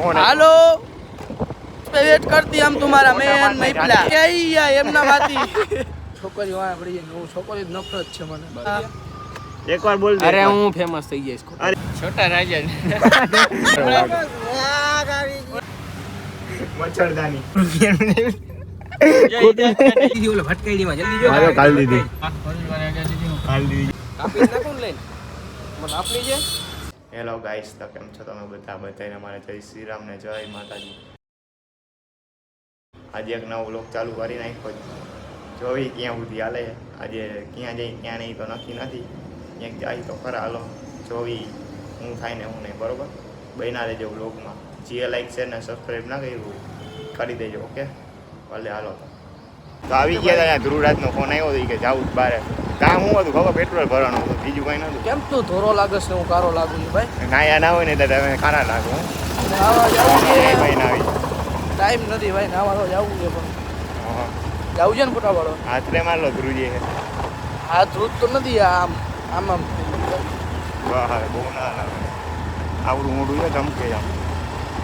હાલો? Wet કરતી આમ તમારા મેન નઈપલા કે આયા એમના વાતી. છોકરી આ પડી જાય છોકરી નફરત છે મને. એકવાર બોલ દે. અરે હું ફેમસ થઈ જઈશ. અરે. છોટા રાજા મચ્છરદાની. ભટકાઈ માં જલ્દી જો કાલ દીધી. કાલ દીધી. નાખો ને લઈને. મને આપણી છે હેલો ગાઈસ તો કેમ છો તમે બધા? બધાને મારે જય શ્રી રામ ને જય માતાજી. આજે એક નવો વ્લોગ ચાલુ કરી નાખ્યો. જોઈ ક્યાં સુધી હાલે. આજે ક્યાં જઈ ક્યાં નહીં તો નક્કી નથી. ક્યાંક જાય તો ખરા હાલો. જોવી હું થાય ને હું નહીં, બરોબર? બન્યા દેજો વ્લોગમાં જે લાઈક છે ને સબસ્ક્રાઈબ ના કર્યું કરી દેજો ઓકે ભલે હાલો તો. આવી ગયા ત્યાં ધ્રુવરાજનો ફોન આવ્યો હતો કે જાવું જ બારે કામ હું હતું ખબર? પેટ્રોલ ભરવાનું હતું બીજું કઈ નતું કેમ તું ધોરો લાગે છે હું કારો લાગુ છું ભાઈ? નાયા ના હોય ને તો તમે ખારા લાગો ભાઈ ના આવી ટાઈમ નથી ભાઈ નાવા તો જવું છે પણ. જવું છે ને ફોટાવાળો? હાથરે માર લો ધ્રુજી હા ધ્રુજ તો નથી આમ આમ આમ. વાહ બહુ ના લાગે આવડું મોટું છે ધમકે આમ.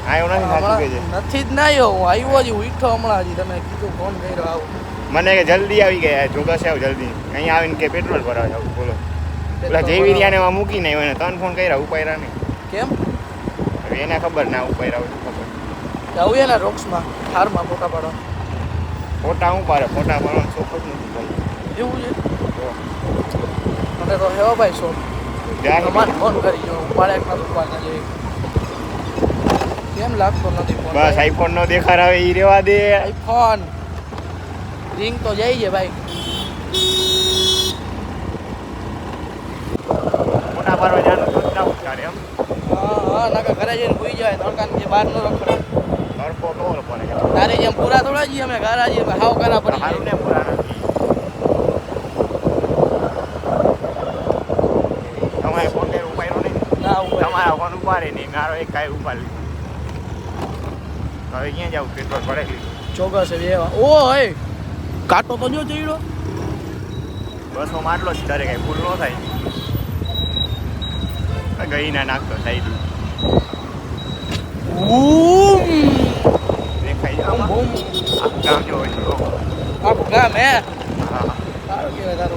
આયો નથી નથી જ ના આવ્યો હું આવ્યો જ ઉઠો હમણાં હજી તમે કીધું ફોન કર્યો આવું. મને કે જલ્દી આવી ગયા જોગસ આવ જલ્દી. અહીંયા આવીને કે પેટ્રોલ ભરાવા જાવ બોલો. પેલા જેવી ને એમાં મૂકીને એને ત્રણ ફોન કર્યા ઉપાયરા નહીં. કેમ? હવે એને ખબર ના ઉપાયરા હોય ખબર. આવું છે ને રોક્સમાં થારમાં ફોટા પાડો ફોટા હું પાડે? ફોટા પાડવાનો શોખ જ નથી ભાઈ. એવું છે? મને તો હેવો ભાઈ શો જાય તમારે ફોન કરી જો ઉપાડે એક નથી ઉપાડતા જે. કેમ લાગતો નથી બસ આઈફોન નો દેખાડ આવે એ રેવા દે. આઈફોન રિંગ તો જાય છે ભાઈ મોટા પાડવા જવાનું ના ઉતારે એમ હા હા નાકા ઘરે જઈને ભૂઈ જાય તડકા જે બહાર ન રખડે તડકો તો પડે તારી જેમ પૂરા થોડા જઈએ અમે ઘરા જઈએ હાવ કરા પડી સારું ને પૂરા નથી તમારે ઉપાડ્યો નહીં ના ઉપર તમારા ફોન ઉપાડે નહીં મારો એક કાંઈ ઉપાડી લીધો હવે ક્યાં જાવ પેટ્રોલ પડે લીધું છે ઓ હે કાંટો તો જો ચડ્યો. બસો માટલો જ ત્યારે કાંઈ ભૂલ ન થાય. ગઈ ના નાખતો થઈ ગયું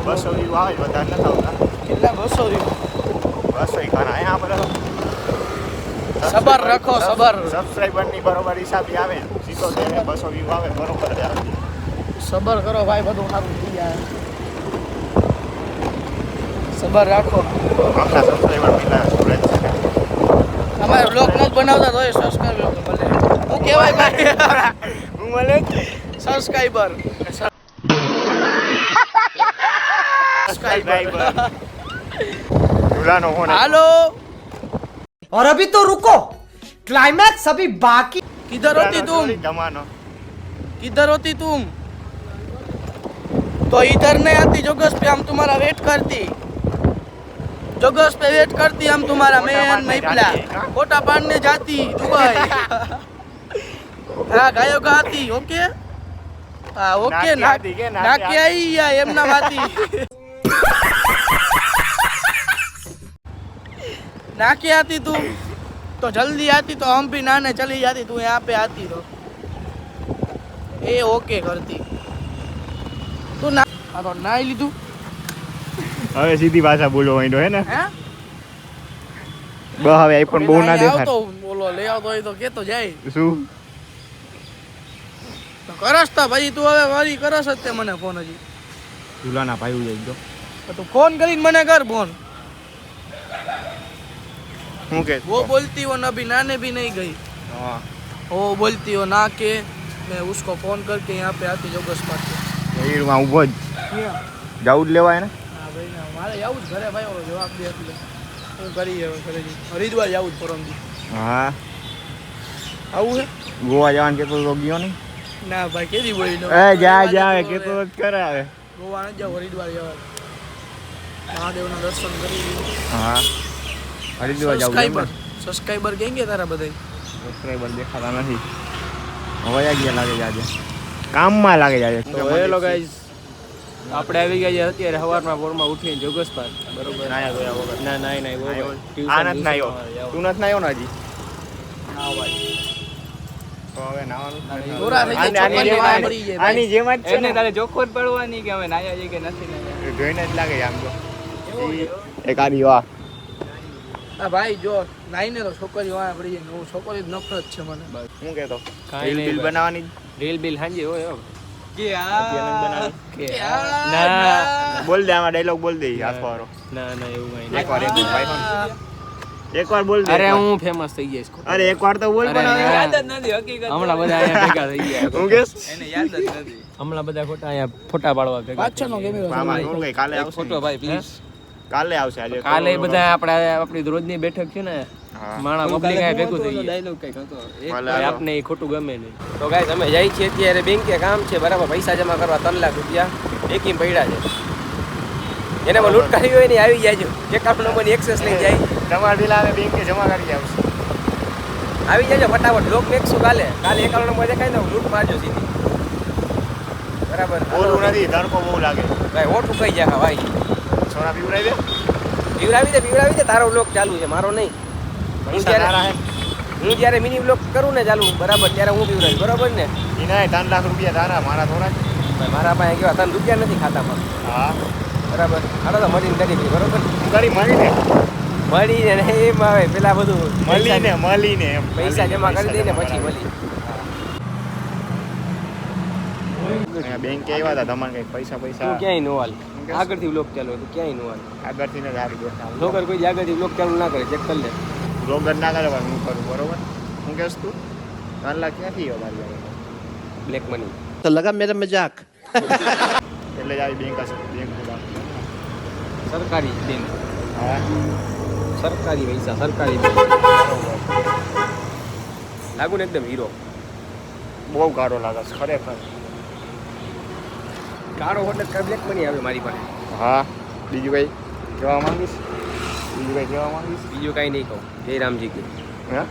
બસો વ્યૂ આવે વધારે નથી આવતા. કેટલા બસો રહ્યું બસો ઘણા બધા સબર રાખો, સબર. સબસ્ક્રાઈબરની બરોબર હિસાબે આવે. સીધો તેને બસો વ્યૂ આવે બરોબર આવે. સબર કરો ભાઈ બધું સારું થઈ જાય સબર રાખો આખા સબસ્ક્રાઈબર પેલા સુરત છે અમારે બ્લોગ નથી બનાવતા તો સબસ્ક્રાઈબર ભલે હું કહેવાય ભાઈ હું મળે સબસ્ક્રાઈબર સબસ્ક્રાઈબર ઝૂલાનો ફોન હાલો और अभी तो रुको क्लाइमैक्स अभी बाकी किधर होती तुम જમાનો किधर होती तुम तो इधर नहीं आती जोगस पे हम तुम्हारा वेट करती जोगस पे वेट करती हम तुम्हारा मैन नहीं पिला कोटा पाड़ने जाती दुबई हाँ गायो गाती ओके हाँ ओके ना ना क्या ही या एम ना बाती ना के आती तू तो जल्दी आती तो हम भी नाने चली जाती तू यहाँ पे आती तो ए ओके करती તું ના આ તો નાઈ લીધું. હવે સીધી ભાષા બોલો માંડ્યો હે ને? બસ હવે આઈફોન બહુ ના દેખાય. તો બોલો લઈ આવતો હોય તો કેતો જાય. શું? કરસ તો ભાઈ તું હવે વારી કરસ જ તે મને ફોન હજી. ઝુલાના ભાઈ જઈ ગયો. તું ફોન કરીને મને કર ફોન. હું કે? વો બોલતી હો નભી નાને ભી નહીં ગઈ. હા. ઓ બોલતી હો ના કે મેં ઉસકો ફોન કરકે યહાં પે આકે જોગસ પાસ હીરમાં ઊભો જ. જવું જાવું જ લેવાય ને? ભાઈ મારે આવું જ ઘરે ભાઈ જવાબ દે એટલે. હું કરી હવે ઘરે હરિદ્વાર જવું જ પરમથી હા. આવું છે ગોવા જવાનું કેતો તો ગયો નહીં? ના ભાઈ કેદી બોલી લો એ જા જા કેતો તો જ કરે હવે. ગોવા ન જાવ હરિદ્વાર જવા મહાદેવના દર્શન કરી હા. હરિદ્વાર જાવ સબસ્ક્રાઇબર કેમ કે તારા બધા સબસ્ક્રાઇબર દેખાતા નથી. હવે આ ગયા લાગે જાજે આજે. કામમાં લાગે જાય તો હેલો ગાઈઝ આપણે આવી ગયા છે અત્યારે સવારમાં પોરમાં ઉઠીને જોગસ પાર. બરોબર? નાયા ધોયા વગર. ના નાઈ નાઈ નાયો. આ નથી નાયો તું નથી નાયો ને હજી? ભાઈ. જ- મરી જાય, ભાઈ. આની જેમ જ છે એને ને. તારે ચોખ્ખો પડવાની કે હવે નાયા કે નથી જોઈને જ લાગે આમ તો. એક વાહ. ભાઈ જો નાઈને તો છોકરીઓ વાળા પડી જાય. હું છોકરી નફરત છે મને. હું કેતો. બનાવવાની રીલ બિલ હાંજે હોય. બોલ દે આમાં ડાયલોગ બોલ દે હાથ વાળો ના ના એવું કાંઈ નહીં. એકવાર એકવાર ભાઈ એકવાર બોલ દે અરે હું ફેમસ થઈ જઈશ અરે અરે એકવાર તો બોલ પણ યાદ જ નથી હકીકત હમણાં બધા અહીંયા ભેગા થઈ ગયા હું કેસ એને યાદ જ નથી હમણાં બધા ખોટા અહીંયા ફોટા પાડવા ભેગા પાછળનો કેમેરો મામા થોડું કઈ કાલે આવશે ફોટો ભાઈ પ્લીઝ કાલે આવશે આજે કાલે બધા આપણા આપણી રોજની બેઠક છે ને. માણા પબ્લિક અહીંયા ભેગું થઈ ડાયલોગ કંઈક હતો. આપને એ ખોટું ગમે નહીં. તો ગાઈસ અમે જઈ છીએ અત્યારે બેંકે કામ છે બરાબર? પૈસા જમા કરવા ત્રણ લાખ રૂપિયા એકી પડ્યા છે. એને માં લૂંટ કરી હોય ને આવી જાયજો એકાઉન્ટ નંબર એક્સેસ લઈ જાય. તમારા પેલા આવે બેંકે જમા કરી આવશે. આવી જાયજો ફટાફટ. લોક મેકશું કાલે. કાલે એકાઉન્ટ નંબર દેખાય ને લૂંટ મારજો સીધી. બરાબર? નથી તડકો બહુ લાગે. ભાઈ ઓઠું કઈ જાય ભાઈ? સોના પીવડાવી દે. પીવડાવી દે પીવડાવી દે. તારો લોક ચાલુ છે મારો નહીં. હું જ્યારે હું. જ્યારે મિની બ્લોક કરું ને ચાલુ બરાબર ત્યારે હું પીવડાવીશ બરાબર ને? એના ત્રણ લાખ રૂપિયા તારા મારા થોડા. મારા પાસે કેવા ત્રણ રૂપિયા નથી ખાતામાં. હા. બરાબર હાલો તો મળીને કરી બરાબર? કરી મળીને? મળીને ને એમ આવે પેલા બધું મળીને મળીને પૈસા જમા કરી દઈને પછી મળી બેંક આવ્યા હતા તમારે કઈ પૈસા પૈસા ક્યાંય નો હાલ. આગળથી બ્લોક ચાલુ હોય તો ક્યાંય નો હાલ. આગળથી ને કોઈ આગળથી બ્લોક ચાલુ ના કરે ચેક કરી લે. બ્લોગર ના કરવાનું હું કરું બરોબર? હું કહેશ તું? ત્રણ લાખ ક્યાંથી અમારી બ્લેક મની તો લગા મેરે મજાક એટલે જ આવી બેંક હશે બેંક સરકારી બેંક. હા? સરકારી પૈસા સરકારી લાગુ ને એકદમ હીરો બહુ ગારો લાગે છે ખરેખર. ગારો એટલે બ્લેક મની આવે મારી પાસે. હા બીજું કંઈ જોવા માંગીશ? બીજું કઈ કહેવા માંગીશ? બીજું કાંઈ નહીં કહું. જય રામજી કી. હા?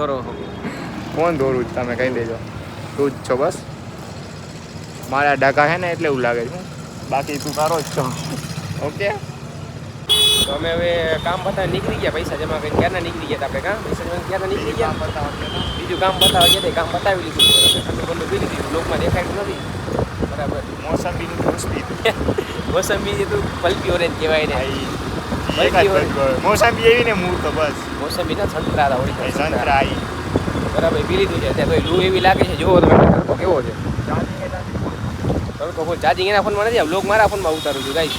દોરો કોણ દોરું જ તમે કહી દેજો. તું જ છો બસ? મારા ડાકા છે ને એટલે એવું લાગે છે બાકી તું કારો જ છો. ઓકે? તો અમે હવે કામ પતાવી નીકળી ગયા પૈસા જમા કરી ક્યારના નીકળી ગયા આપણે કાં? પૈસા જમા ક્યારના નીકળી ગયા? બીજું કામ બતાવવા ગયા કામ પતાવી લીધું. ઠંડુ બંડુ પી લીધું લોકમાં દેખાયું નથી. બરાબર. મોસંબીનું જ્યુસ પીધું મોસંબી જે તું પલકી ઓરેન્જ કહેવાય ને. મોસંબી એવી ને મૂળ તો બસ. મોસંબી ના સંતરા હતા ઓળી સંતરા આવી બરાબર પી લીધું છે. ત્યાં તો લૂ એવી લાગે છે. જોવો તમે તડકો કેવો છે. તડકો ફૂલ ચાર્જિંગ એના ફોનમાં નથી લોક મારા ફોનમાં ઉતારું છું ગાઈશ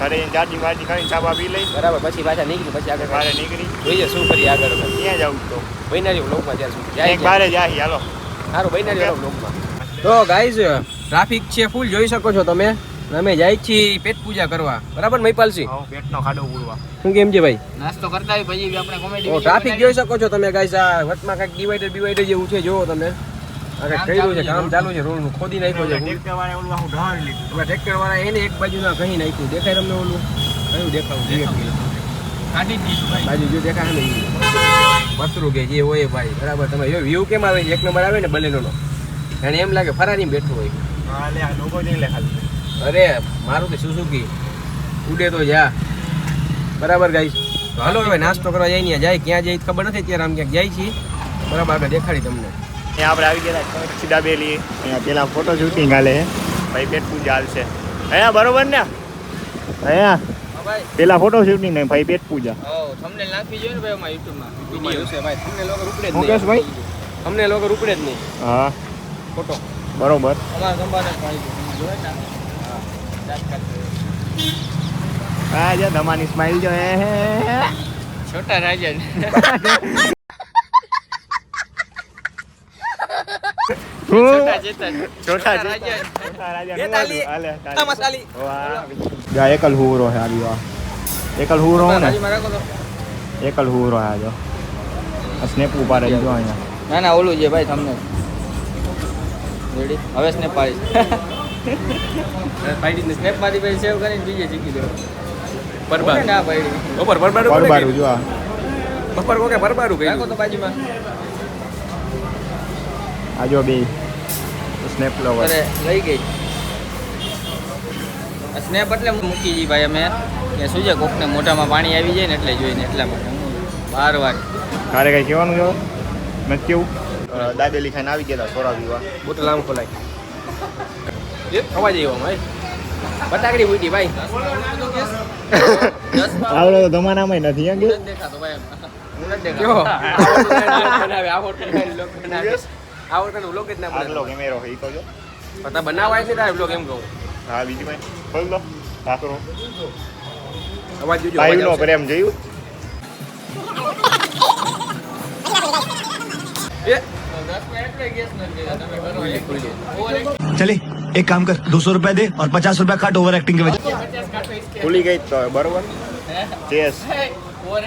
ઘરે ચાર્જિંગ વાર્જિંગ કરીને ચાબા પી લઈ. બરાબર પછી પાછા નીકળી પછી આગળ મારે નીકળી. જોઈએ શું કરી આગળ. ત્યાં જાઉં તો. બૈનારી લોકમાં જ્યાં સુધી. જાય બારે જાય હાલો. સારું બૈનારી લોકમાં. તો ગાઈઝ ટ્રાફિક છે ફૂલ જોઈ શકો છો તમે. અમે જાય છીએ પેટ પૂજા કરવા. બરાબર મહિપાલસિંહ પેટનો ખાડો પૂરવા શું કેમ છે ભાઈ? નાસ્તો કરતા હોય પછી આપણે કોમેડી ઓ ટ્રાફિક જોઈ શકો છો તમે ગાઈસ આ વચમાં કાંઈક ડિવાઈડર ડિવાઈડર જેવું છે જોવો તમે. આ કર્યું છે કામ ચાલુ છે રોડનું. ખોદી નાખ્યો છે ટ્રેક્ટર વાળા ઓલું આખું ઢાળ લીધું. હવે ટ્રેક્ટર વાળા એને એક બાજુના કહી નાખ્યું. દેખાય તમને ઓલું? કયું દેખાવું? જોઈએ. કાઢી દીધું ભાઈ. બાજુ જો દેખાય ને પથરું કે જે હોય ભાઈ. બરાબર તમે જો વ્યૂ કેમ આવે? એક નંબર આવે ને બલેનો એને એમ લાગે ફરારી બેઠું હોય. હા લે આ લોકો જઈ લે ખાલી. અરે મારું તો સુઝુકી ઉડે તો જા. બરાબર ગાઈસ? તો હાલો હવે નાસ્તો કરવા જાય ને જાય. ક્યાં જાય ખબર નથી ત્યારે આમ ક્યાંક જાય છીએ. બરાબર આપણે દેખાડી તમને. અહીંયા આપણે આવી ગયા સીધા બેલી અહીંયા પેલા ફોટો શૂટિંગ હાલે. ભાઈ પેટ પૂજા હાલશે. અહીંયા બરોબર ને? અહીંયા. ભાઈ. પેલા ફોટો શૂટિંગ નહીં ભાઈ પેટ પૂજા. ઓ તમને નાખવી જોઈએ ને ભાઈ અમારા યુટ્યુબમાં વિડિયો છે ભાઈ. તમને લોકો રૂપડે જ મુકેશ ભાઈ? તમને લોકો રૂપડે જ નહીં. હા. ફોટો બરોબર. અમારા સંભાળે પાડી દીધું હા જો ધમાની સ્માઈલ જો હે. છોટા રાજન છોટા રાજન. રાજન છોટા રાજન એ હું તાલી. હાલે, આ મસાલી વાહ. એકલ હુરો હે આવી વાહ એકલ હુરો ને? એકલ હુરો હે જો આ સ્નેપ ઉપાડે જો અહીંયા. ના ના ઓલું છે ભાઈ તમને. રેડી હવે સ્નેપ પાડીશ. પાડી સ્નેપ સેવ કરીને બીજે શીખી દો બરબાર ના પાડી બપોર બરબારું કોને જો આ. બપોર કોકે બરબારું રાખો તો બાજુમાં. આ બે. સ્નેપ લવર અરે લઈ ગઈ. સ્નેપ એટલે મૂકી જી ભાઈ અમે. કે શું છે કોકને મોઢામાં પાણી આવી જાય ને એટલે જોઈને એટલા માટે હું બાર વાર. તારે કઈ કહેવાનું જો નથી કેવું? દાબેલી ખાઈને આવી ગયા સોરા પીવા. બોટલ આમ ખોલાય. અવાજ જેવો ભાઈ બટાકડી ઉડી ભાઈ આવડે તો તમારામાં નથી હે કે કયો આવડતું બનાવે આવડતું લોક બનાવે આવડતું વ્લોગ જ ના આગલો બનાવે કેમેરો હે ઈ તો જો પતા બનાવાય છે એમ કહું હા બીજી ભાઈ ખોલ દો ઠાકરો અવાજ જોજો ભાઈ નો પ્રેમ જોયું એ एक काम कर दो सौ रुपया दे और पचास रुपया काट ओवर एक्टिंग के वजह ભૂલી ગઈ તો બરોબર ચેસ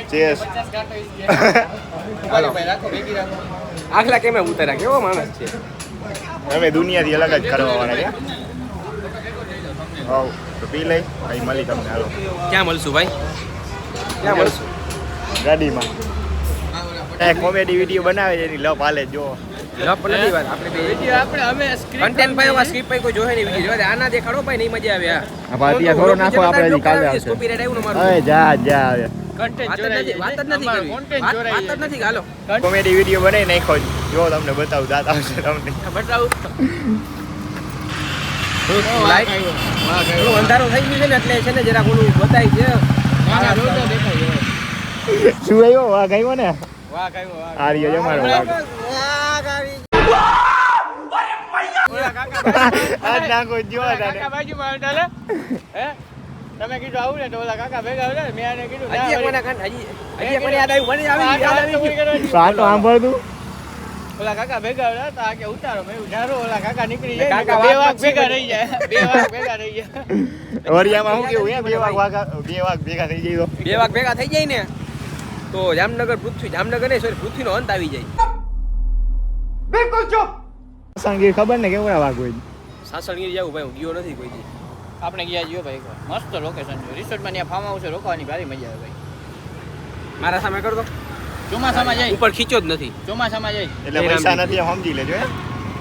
ચેસ હાલો આખલા કેમે ઉતાર્યા કેવો માણસ છે અમે દુનિયાથી અલગ જ કરવા વાળા છે હવ તો પી લઈ અહીં મળી તમને હાલો ક્યાં મળશું ભાઈ ક્યાં મળશું ગાડીમાં એ કોમેડી વિડીયો બનાવે છે એની લપ હાલે જો લપ નથી વાત આપણે બે. આપણે અમે કન્ટેન્ટ ભાઈ એવા સ્ક્રિપ્ટ ભાઈ કોઈ જોહે નહીં વીડિયો. જોવા આના દેખાડો ભાઈ નહીં મજા આવે આ. ભાઈ, ત્યાં થોડો નાખો, આપણે કાલે આવશે. કોપીરાઇટ આવ્યું ને મારું. હવે જા જા હવે કન્ટેન્ટ વાત વાત જ નથી કરવી વાત વાત જ નથી હાલો. કોમેડી વીડિયો બનાવી નાખો જો તમને બતાવું દાંત આવશે તમને. બતાવું. લાઈટ થોડું થઈ ગયું છે ને એટલે છે ને જરાક ઓલું બતાય છે. શું આવ્યો? વાઘ આવ્યો ને? વાહ કાયો વાહ આ આ નાખો જો કાકા બાજુ માં આવતા હે? તમે કીધું આવું ને તો ઓલા કાકા ભેગા આવ્યા ને મેં આને કીધું હજી મને કાન હજી હજી મને યાદ આવ્યું મને આવી યાદ આવી તો આ તો સાંભળ તું ઓલા કાકા ભેગા આવ્યા તો આ કે ઉતારો મેં કીધું, ઓલા કાકા નીકળી જાય કાકા બે વાગ ભેગા રહી જાય બે વાગ ભેગા રહી જાય. વરિયામાં હું કેવું હે બે વાગ વાગા બે વાગ ભેગા થઈ જાય તો. બે વાગ ભેગા થઈ જાય ને તો જામનગર પૃથ્વી જામનગર નહીં સોરી પૃથ્વીનો અંત આવી જાય. સંગીત ખબર ને કેવડા વાગ હોય? સાસણગીર જવું ભાઈ હું ગયો નથી કોઈ દી. આપણે ગયા જીઓ ભાઈ મસ્ત લોકેશન છે. રિસોર્ટમાં ત્યાં ફાર્મ હાઉસ રોકવાની ભારી મજા આવે ભાઈ. મારા સામે કરો તો. ચોમાસામાં જાય. ઉપર ખીચો જ નથી. ચોમાસામાં જાય. એટલે પૈસા નથી સમજી લેજો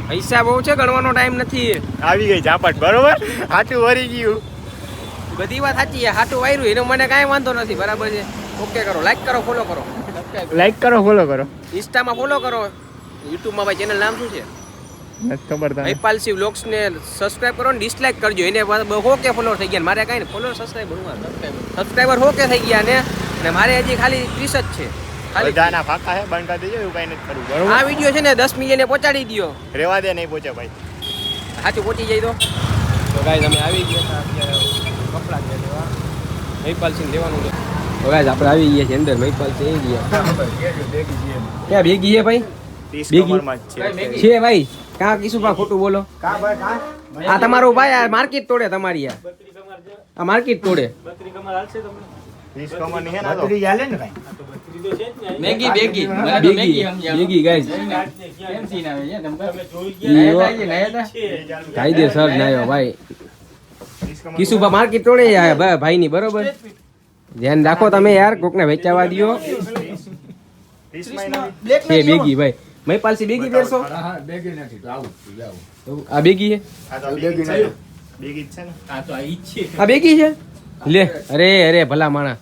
પૈસા બહુ છે ગણવાનો ટાઈમ નથી. આવી ગઈ ઝાપટ બરોબર? હાટું વરી ગયું. બધી વાત સાચી છે હાટું વાયરું એનો મને કાંઈ વાંધો નથી બરાબર છે. ઓકે કરો લાઈક કરો ફોલો કરો. લાઈક કરો ફોલો કરો. ઇન્સ્ટામાં ફોલો કરો. યુટ્યુબમાં ભાઈ ચેનલ નામ શું છે? નથી ખબર તને સિંહ વ્લોગ્સ ને સબસ્ક્રાઇબ કરો ને ડિસલાઇક કરજો. એને હો કે ફોલોઅર થઈ ગયા મારે કાંઈ ને ફોલોઅર સબસ્ક્રાઇબર સબસ્ક્રાઇબર હો કે થઈ ગયા ને. અને મારે હજી ખાલી ત્રીસ જ છે. ખાલી બધાના ફાકા હે બંધ કરી દેજો એવું કઈ નથી કરવું. આ વીડિયો છે ને દસ મિલિયને પહોંચાડી દો રેવા દે નહીં પહોંચે ભાઈ. સાચું પહોંચી જાય તો. તો ગાઈઝ અમે આવી ગયા અત્યારે કપડાં ગયા લેવા મહિપાલ સિંહ લેવાનું છે. તો ગાઈઝ આપણે આવી ગયા છે અંદર. મહિપાલ સિંહ આવી ગયા. ક્યાં ભેગી છે ભાઈ? છે. છે ભાઈ. કાં કિશુભા ખોટું બોલો? આ તમારું ભાઈ. આ માર્કેટ તોડે તમારી આ. આ માર્કેટ તોડે. ત્રીસ કમરની હે ને આ તો. મેગી બેગી બેગી બેગી ગાઈઝ કાયદેસર નાયો ભાઈ. ત્રીસ કિશુભા માર્કેટ તોડે આ ભા- ભાઈની બરોબર? ધ્યાન રાખો તમે યાર કોકને વેચાવા દ્યો. ત્રીસ માં નથી. છે બેગી નથી તો આવું આવું. આ બેગી છે? આ બેગી છે. બેગી છે ને. આ બેગી છે? લે અરે અરે ભલા માણા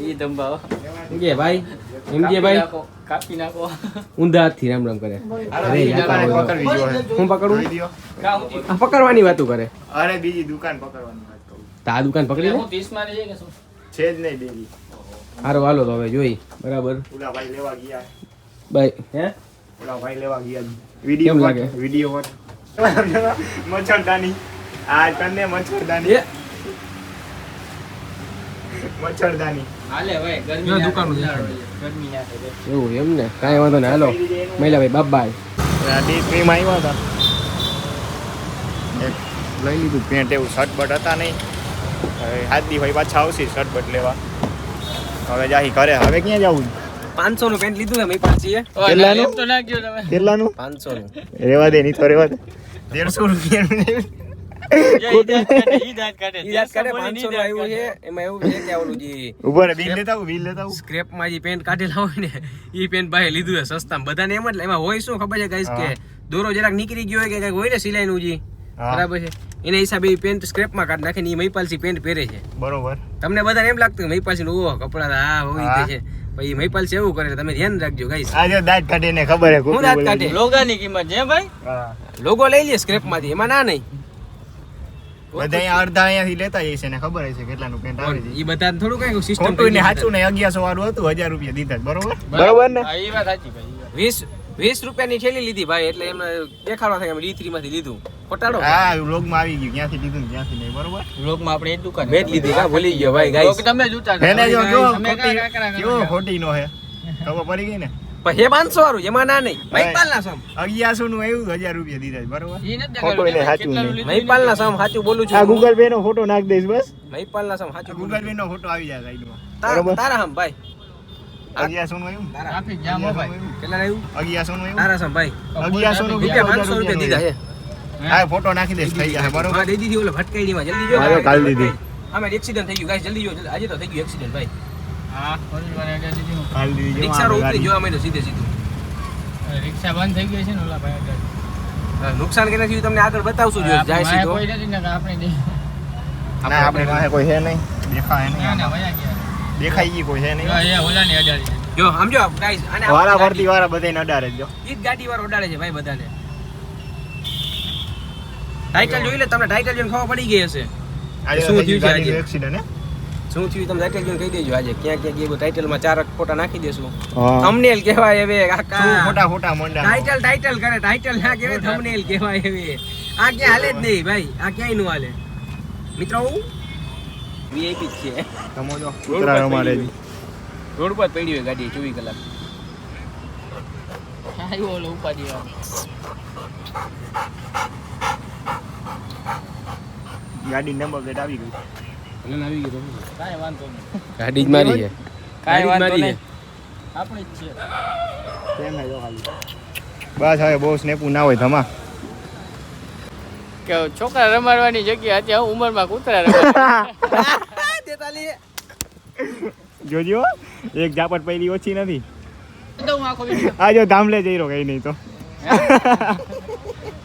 ઈ ધંભાઓ એમ કે ભાઈ? એમ કે ભાઈ? કાપી નાખો. ઊંધા હાથથી રામ રામ કરે. અરે. હું પકડું? આ પકડવાની વાતો કરે. અરે બીજી દુકાન પકડવાની વાત કરું. તા દુકાન પકડી લે? હું ત્રીસમાં છે કે શું? છે જ નહીં બેગી. હારો હાલો તો હવે જોઈ. બરાબર. ઓલા ભાઈ લેવા ગયા. બાય. હે? ઓલા ભાઈ લેવા ગયા વીડિયો લાગે? વીડિયો વોટ મચ્છરદાની. આ કને મચ્છરદાની. મચ્છરદાની. હાલે ભાઈ ગરમી દુકાનનું ગરમી ના થાય એવું એમ ને? કાંઈ વાંધો નહીં હાલો. મહિલા ભાઈ બાય આ ડી આવ્યા હતા લઈ લીધું પેન્ટ એવું શર્ટ બટ હતા નહીં. હવે હાથદી ભાઈ પાછા આવશે શર્ટ બટ લેવા. હવે જાહી ઘરે હવે ક્યાં જવું પાંચસો નું પેન્ટ લીધું છે મહિપાલસીએ કેટલાનું? એમ તો નાખજો તમે. કેટલાનું? પાંચસો નું. રેવા દે નહીં તો રેવા દે. દેડસો રૂપિયાનું લેવું. ઈ દાંત કાઢે, ઈ દાંત કાઢે. ઈ યાદ કરે દેડસો પાંચસો નું બોલીને ઈ આવ્યું દાંત છે એમાં એવું છે કે ઓલું જે ઊભો રે બિલ લેતા આવું લેતા આવું. સ્ક્રેપમાં જે પેન્ટ કાઢેલા હોય ને એ પેન્ટ ભાઈ લીધું છે સસ્તામાં. બધાને એમ જ એમાં હોય શું ખબર છે ગાઈસ કે દોરો જરાક નીકળી ગયો હોય કે હોય ને સિલાઈનું જી. હા. બરાબર છે. એના હિસાબે એ પેન્ટ સ્ક્રેપમાં કાઢી નાખે ને એ મહીપાલસી પેન્ટ પહેરે છે. બરોબર. તમને બધાને એમ લાગતું મહીપાલસી નું કપડા આ હોય. છે. પછી મહિપાલસી એવું કરે તમે ધ્યાન રાખજો ગાઈસ આજે દાંત કાઢીને ખબર હે હું દાંત કાઢે? લોગાની કિંમત છે ભાઈ? લોગો લઈ લે સ્ક્રેપમાંથી એમાં ના નહીં. બધા અડધા અહીંયાથી લેતા જાય ને ખબર હશે કેટલાનું પેન્ટ આવે છે. એ બધા થોડું કઈ સિસ્ટમ સાચું ને અગિયારસો વાળું હતું હજાર રૂપિયા દીધા બરોબર? બરોબર ને? એ વાત સાચી ભાઈ વીસ વીસ રૂપિયાની થેલી લીધી ભાઈ એટલે એમને દેખાડવા થાય ડી થ્રી માંથી લીધું. ખોટાડો હા વ્લોગમાં આવી ગયું. ક્યાંથી લીધું ત્યાંથી ક્યાંથી નહીં બરોબર? લોકમાં આપણે એ દુકાન મેં લીધી કા ભૂલી ગયો ભાઈ ગાઈસ તમે જ ઉતારતા. એને જો જો કેવો ખોટી નો હે? ખબર પડી ગઈ ને? પણ હે પાંચસો વાળું એમાં ના નહીં. મહિપાલ ના સમ. અગિયારસો નું આવ્યું હજાર રૂપિયા દીધા બરોબર? દેખાડ્યું. એને સાચું? મહિપાલ ના સમ સાચું બોલું છું. ગૂગલ પે નો ફોટો નાખ દઈશ બસ. મહિપાલ ના સમ સાચું ગૂગલ પે નો ફોટો આવી જાય સાઈડમાં. તારા હમ ભાઈ. અગિયારસો નું આવ્યું? ટ્રાફિક જામ હો ભાઈ કેટલા આવ્યું? અગિયારસો નું આવ્યું ભાઈ અગિયારસો નું રૂપિયા પાંચસો રૂપિયા દીધા છે. હા ફોટો નાખી દઈશ થઈ બરોબર. દઈ દીધી ઓલે ભટકાઈડીમાં જલ્દી જો. હા, કાલ દીધી. આમાં એક્સિડન્ટ થઈ ગયું. ગાઈસ જલ્દી જો જલ્દી. આજે તો થઈ ગયું એક્સિડન્ટ ભાઈ. હા થોડી વાર આગળ દીધી હું. દીધી જો રિક્ષારો ઉતરી જોવા સીધે સીધું. રિક્ષા બંધ થઈ ગઈ છે ને ઓલા ભાઈ આગળ. નુકસાન કે નથી તમને આગળ બતાવશું જો આપણે જાય સીધો. કોઈ નથી ને આપણે નહીં. ના આપણે પાસે કોઈ છે નહીં. દેખાય ના, નહીં ના, વયા ગયા. દેખાઈ ગઈ કોઈ છે નહીં? ઓલા ઓલાની અડાડી જો સમજો ગાઈસ અને વારા ફરતી વારા બધાને અડાડે જ જો. ઈ ગાડી વાળો ઓડાડે છે ભાઈ બધાને. ટાઇટલ જોઈ લે તમને ટાઇટલ જોઈને ખબર પડી ગઈ હશે. આજે શું થયું છે આજે? એક્સિડન્ટ હે? શું થયું તમે ટાઇટલ જોઈને કહી દેજો આજે. ક્યાં ક્યાં ગયું ટાઇટલમાં ચાર ફોટા નાખી દેશું. થંબનેલ કહેવાય હવે કાકા ફોટા ખોટા મોંડા ટાઇટલ ટાઇટલ કરે ટાઇટલ ના કહેવાય થંબનેલ કહેવાય હવે. આ ક્યાં હાલે જ નહીં ભાઈ. આ ક્યાંયનું હાલે? મિત્રો વીઆઈપી છે. તમો જો કૂતરા રમાડે રોડ પર પડી હોય ગાડી ચોવીસ કલાક. આવ્યો ઓલો ઉપાડી ગાડી નંબર પ્લેટ આવી ગઈ. આવી ગયો કાંઈ વાંધો નહીં. ગાડી જ મારી છે. કાંઈ વાંધો નહીં. આપણી જ છે. બસ હવે બહુ સ્નેપું ના હોય ધમા કે છોકરા રમાડવાની જગ્યા અત્યારે ઉંમરમાં કૂતરા રમાડે. જોજો એક ઝાપટ પહેલી ઓછી નથી. આ જો ધામલે જઈ રહ્યો કઈ નહીં તો.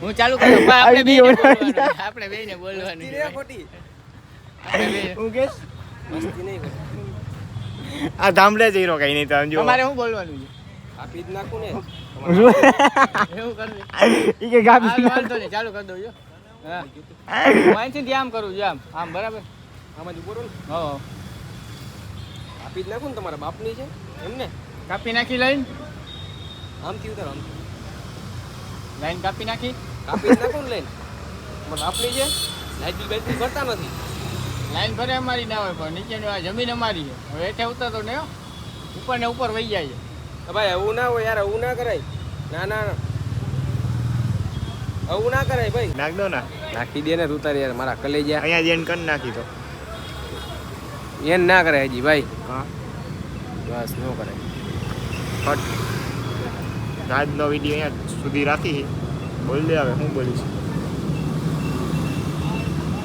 હું ચાલુ કરું આપણે બે. બોલવાનું. આપણે બોલવાનું છે ખોટી. આપણે બેય- હું કેસ? મસ્તી નહીં આ ધામલે જઈ રહ્યો કઈ નહીં તો જો. તમારે શું બોલવાનું આપી જ નાખું ને. છે એવું કરવું ઈ કે નહીં ચાલુ કરી દઉં જો. હા વાંચી થી આમ કરું છું આમ. આમ બરાબર? આમાંથી બોલો ને. હો. કાપી જ નાખું ને તમારા બાપની છે એમને કાપી નાખી લાઈન? આમથી ઉતાર આમથી. લાઈન કાપી નાખી? કાપી જ નાખું ને લઈને. તમારા બાપની છે બિલ બાઇટ ભરતા નથી. લાઈન ભરે અમારી ના હોય પણ નીચેની આ જમીન અમારી છે. હવે હેઠે ઉતરતો ને ઉપર ને ઉપર વહી જાય છે. ભાઈ આવું ના હોય યાર એવું ના કરાય. ના ના ના. આવું ના કરાય ભાઈ. નાખ દો ના. નાખી દે ને તું તારી યાર મારા કલેજા. અહીંયા જેન કન નાખી તો એન ના કરાય હજી ભાઈ. હા. બસ ન કરાય. ફટ આજનો વીડિયો અહીંયા સુધી રાખી બોલ દે હવે હું બોલીશ?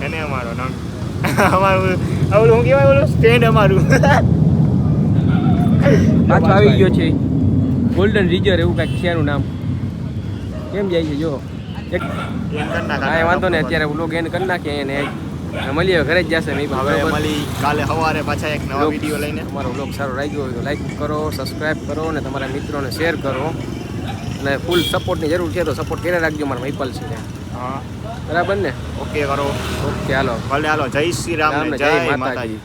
એને અમારો નામ. અમારું ઓલું હું કહેવાય ઓલું? સ્ટેન્ડ અમારું. પાછો આવી ગયો છે. ગોલ્ડન રીજર એવું કાંઈક છે એનું નામ. કેમ જાય છે જો. કાંઈ વાંધો નહીં અત્યારે વ્લોગ એન્ડ કરી નાખીએ એને મળીએ ઘરે જ જશે નહીં હવે મળી કાલે સવારે પાછા એક નવા વીડિયો લઈને. તમારો વ્લોગ સારો લાગ્યો હોય તો લાઈક કરો સબસ્ક્રાઇબ કરો અને તમારા મિત્રોને શેર કરો. અને ફૂલ સપોર્ટની જરૂર છે તો સપોર્ટ કરી રાખજો મારા મહિપલ છે હા. બરાબર ને? ઓકે કરો. ઓકે હાલો. ભલે હાલો. જય શ્રી રામ ને ને જય માતાજી.